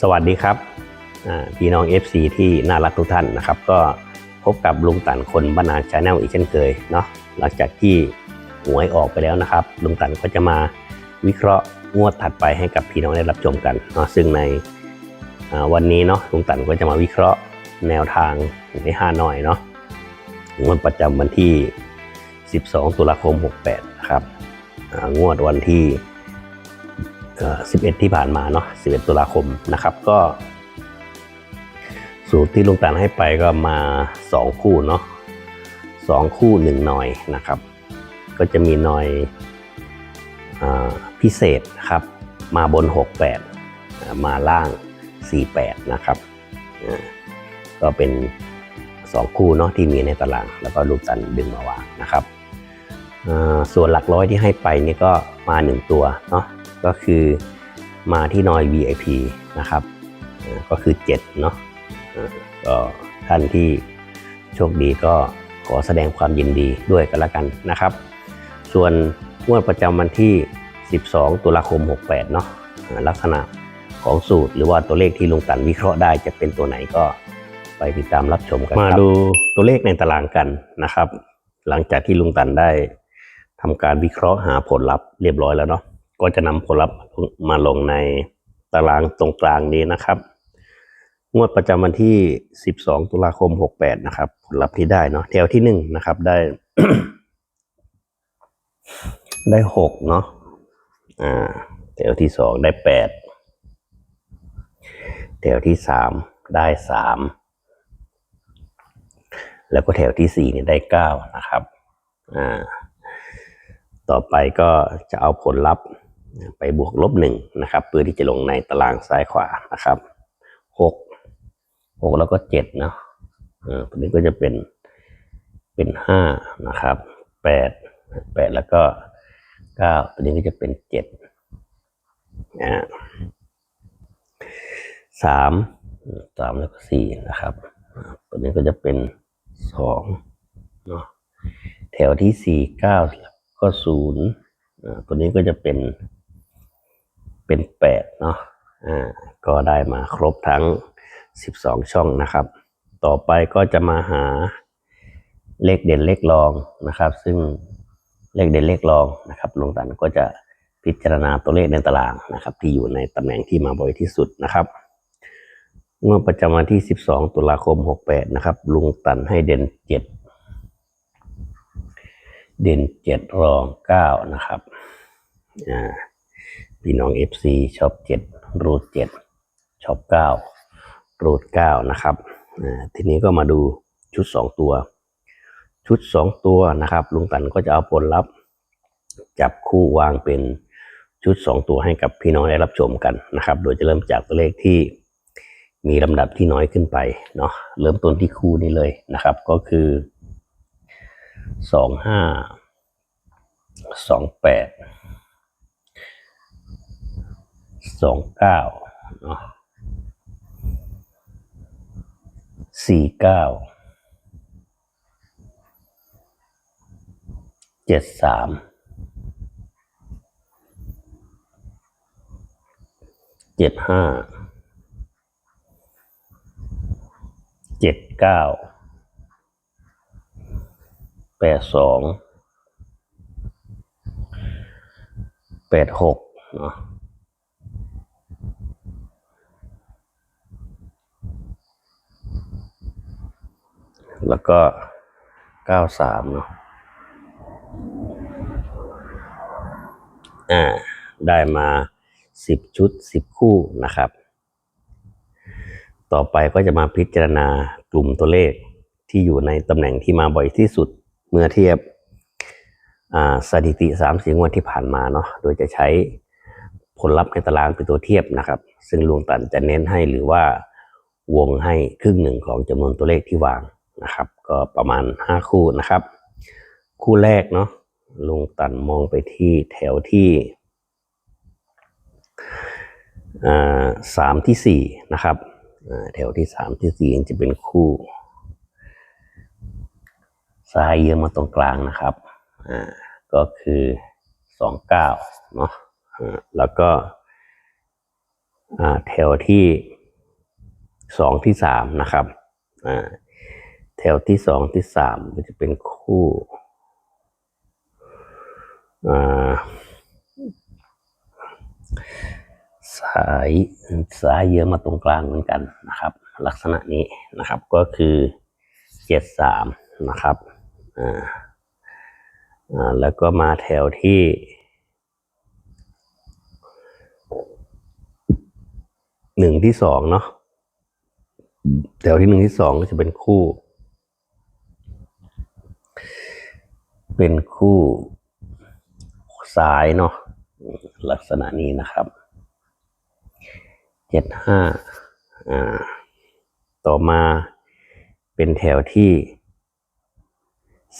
สวัสดีครับพี่น้อง FC ที่น่ารักทุกท่านนะครับ ก็พบกับลุงตันคนบ้านนาชาแนลอีกเช่นเคยเนาะหลังจากที่หวยออกไปแล้วนะครับ ลุงตันก็จะมาวิเคราะห์งวดถัดไปให้กับพี่น้องได้รับชมกันเนาะซึ่งในวันนี้เนาะลุงตันก็จะมาวิเคราะห์แนวทางในห้าหน่อยเนาะงวดประจำวันที่ 12 ตุลาคม 68 นะครับงวดวันที่ 11 ที่ผ่านมาเนาะ 11 ตุลาคมนะครับ ก็สูตรที่ลุงตันให้ไปก็มา 2 คู่เนาะ2คู่ 1 หน่อยนะครับ ก็จะมีหน่อยอพิเศษครับ มาบน 68 มาล่าง 48 นะครับก็เป็น 2 คู่เนาะที่มีในตาราง แล้วก็ลุงตันดึงมาวางนะครับ ส่วนหลักร้อยที่ให้ไปนี่ก็มา 1 ตัวเนาะ ก็คือมาที่นอย VIP นะครับเอ่อก็คือ7เนาะเอ่อก็ท่านที่โชคดีก็ขอแสดงความยินดีด้วยกันละกันนะครับ ส่วนงวดประจำวันที่ 12 ตุลาคม 68 เนาะเอ่อลักษณะของสูตรหรือว่าตัวเลขที่ลุงตันวิเคราะห์ได้จะเป็นตัวไหนก็ไปติดตามรับชมกันมาดูตัวเลขในตารางกันนะครับ หลังจากที่ลุงตันได้ทำการวิเคราะห์หาผลลัพธ์เรียบร้อยแล้วเนาะ ก็จะนำผลลัพธ์มาลงในตารางตรงกลางนี้นะครับ งวดประจำวันที่ 12 ตุลาคม 68 นะครับ ผลลัพธ์ที่ได้เนาะแถวที่ 1 นะครับได้ ได้ 6 เนาะอ่าแถวที่ 2 ได้ 8 แถวที่ 3 ได้ 3 แล้วก็แถวที่ 4 เนี่ยได้ 9 นะครับอ่าต่อไปก็จะเอาผลลัพธ์ ไปบวกลบหนึ่งนะครับ เพื่อที่จะลงในตารางซ้ายขวานะครับหกหกแล้วก็เจ็ดเนาะออตัวนี้ก็จะเป็นเป็นห้านะครับแปดแปดแล้วก็เก้าตัวนี้ก็จะเป็นเจ็ดอ่าสามสามแล้วก็สี่นะครับ ตัวนี้ก็จะเป็นสองเนาะแถวที่สี่เก้าก็ศูนย์ตัวนี้ก็จะเป็น เป็นแปดเนาะอ่าก็ได้มาครบทั้ง12ช่องนะครับ ต่อไปก็จะมาหาเลขเด่นเลขรองนะครับ ซึ่งเลขเด่นเลขรองนะครับลงตันก็จะพิจารณาตัวเลขในตารางนะครับ ที่อยู่ในตำแหน่งที่มาบ่อยที่สุดนะครับงวดประจำวันที่ 12 ตุลาคม 68 นะครับ ลุงตันให้เด่น 7 เด่นเจ็ดรองเก้านะครับ อ่า พี่น้อง FC ช็อบเจ็ดรูดเจ็ดชอบเก้ารูดเก้านะครับทีนี้ก็มาดูชุดสองตัว ชุดสองตัวนะครับ ลุงตันก็จะเอาผลลัพธ์ จับคู่วางเป็นชุดสองตัวให้กับพี่น้องได้รับชมกันนะครับ โดยจะเริ่มจากตัวเลขที่มีลำดับที่น้อยขึ้นไปเนาะเริ่มต้นที่คู่นี้เลยนะครับ ก็คือสองห้าสองแปด สองเก้าสี่เก้าเจ็ดสามเจ็ดห้าเจ็ดเก้าแปดสองแปดหกเนาะ แล้วก็เก้าสามเนาะอ่า ได้มาสิบชุดสิบคู่นะครับ ต่อไปก็จะมาพิจารณากลุ่มตัวเลขที่อยู่ในตำแหน่งที่มาบ่อยที่สุดเมื่อเทียบสถิติสามสี่งวดที่ผ่านมาเนาะ โดยจะใช้ผลลัพธ์ในตารางเป็นตัวเทียบนะครับ ซึ่งลุงตันจะเน้นให้หรือว่าวงให้ครึ่งหนึ่งของจำนวนตัวเลขที่วาง นะครับ ก็ประมาณห้าคู่นะครับ คู่แรกเนาะลุงตันมองไปที่แถวที่สามที่สี่นะครับแถวที่สามที่สี่จะเป็นคู่ซ้ายเยอะมาตรงกลางนะครับก็คือสองเก้าเนาะแล้วก็แถวที่สองที่สามนะครับ ถวที่สองที่สามก็จะเป็นคู่สายสายเยอะมาตรงกลางเหมือนกันนะครับ ลักษณะนี้นะครับก็คือเจ็ดสามนะครับอ่าแล้วก็มาแถวที่หนึ่งที่สองเนาะแถวที่หนึ่งที่สองก็จะเป็นคู่ เป็นคู่ซ้ายเนาะลักษณะนี้นะครับเจ็ดห้าอ่าต่อมาเป็นแถวที่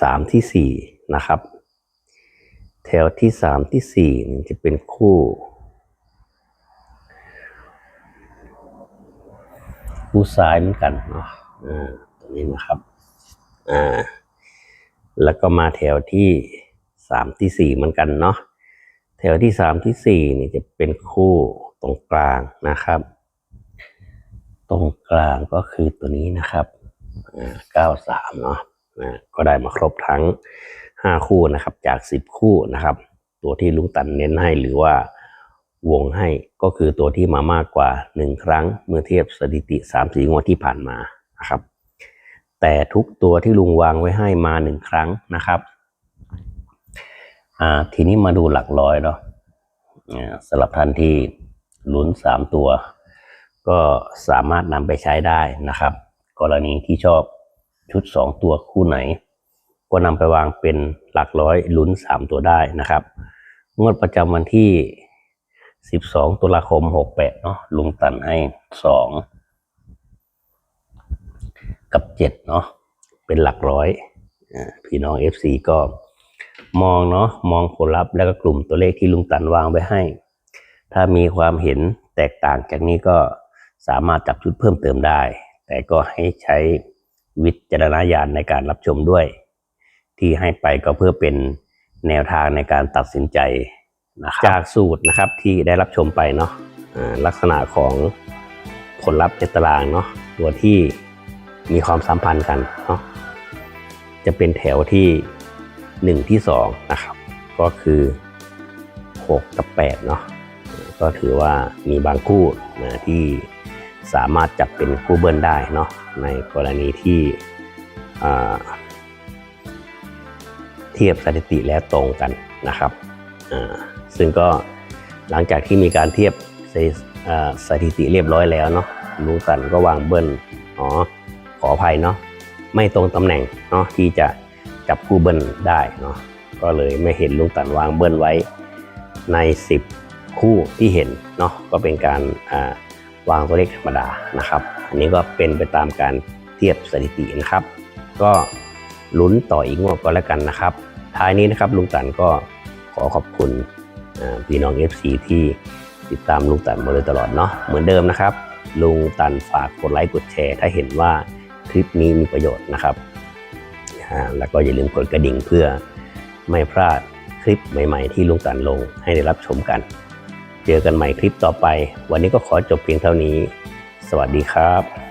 สามที่สี่นะครับ แถวที่สามที่สี่นี่จะเป็นคู่คู่ซ้ายเหมือนกันเนาะอ่าตรงนี้นะครับอ่า แล้วก็มาแถวที่สามที่สี่เหมือนกันเนาะแถวที่สามที่สี่นี่จะเป็นคู่ตรงกลางนะครับ ตรงกลางก็คือตัวนี้นะครับเก้าสามเนาะก็ได้มาครบทั้งห้าคู่นะครับจากสิบคู่นะครับ ตัวที่ลุงตันเน้นให้หรือว่าวงให้ก็คือตัวที่มามากกว่าหนึ่งครั้ง เมื่อเทียบสถิติสามสี่งวดที่ผ่านมานะครับ แต่ทุกตัวที่ลุงวางไว้ให้มาหนึ่งครั้งนะครับ อ่า ทีนี้มาดูหลักร้อยเนาะสำหรับท่านที่ลุ้นสามตัว ก็สามารถนำไปใช้ได้นะครับ กรณีที่ชอบชุดสองตัวคู่ไหน ก็นำไปวางเป็นหลักร้อยลุ้นสามตัวได้นะครับ งวดประจำวันที่สิบสองตุลาคมหกแปดเนาะลุงตันให้สอง กับเจ็ดเนาะเป็นหลักร้อยพี่น้อง FC ก็มองเนาะมองผลลัพธ์แล้วก็กลุ่มตัวเลขที่ลุงตันวางไว้ให้ ถ้ามีความเห็นแตกต่างจากนี้ก็สามารถจับชุดเพิ่มเติมได้ แต่ก็ให้ใช้วิจารณญาณในการรับชมด้วย ที่ให้ไปก็เพื่อเป็นแนวทางในการตัดสินใจนะครับจากสูตรนะครับที่ได้รับชมไปเนาะลักษณะของผลลัพธ์ในตารางเนาะตัวที่ มีความสัมพันธ์กันเนาะจะเป็นแถวที่หนึ่งที่สองนะครับ ก็คือหกกับแปดเนาะก็ถือว่ามีบางคู่นะที่สามารถจับเป็นคู่เบิ้ลได้เนาะในกรณีที่เทียบสถิติแล้วตรงกันนะครับ ซึ่งก็หลังจากที่มีการเทียบสถิติเรียบร้อยแล้วเนาะลุงสันก็วางเบิ้ลอ๋อ ออภัยเนาะไม่ตรงตำแหน่งเนาะที่จะจับคู่เบิ้ลได้เนาะก็เลยไม่เห็นลุงตันวางเบิ้ลไว้ใน 10 คู่ที่เห็นเนาะก็เป็นการาวางตัวเลขธรรมดานะครับ อันนี้ก็เป็นไปตามการเทียบสถิตินะครับ ก็ลุ้นต่ออีกงวดก็แล้วกันนะครับ ท้ายนี้นะครับลุงตันก็ขอขอบคุณพี่น้อง FC ที่ติดตามลุงตันมาโดยตลอดเนาะเหมือนเดิมนะครับ ลุงตันฝากกดไลค์กดแชร์ ถ้าเห็นว่า คลิปนี้มีประโยชน์นะครับแล้วก็อย่าลืมกดกระดิ่งเพื่อไม่พลาดคลิปใหม่ ๆ ที่ลุงตันลงให้ได้รับชมกัน เจอกันใหม่คลิปต่อไป วันนี้ก็ขอจบเพียงเท่านี้ สวัสดีครับ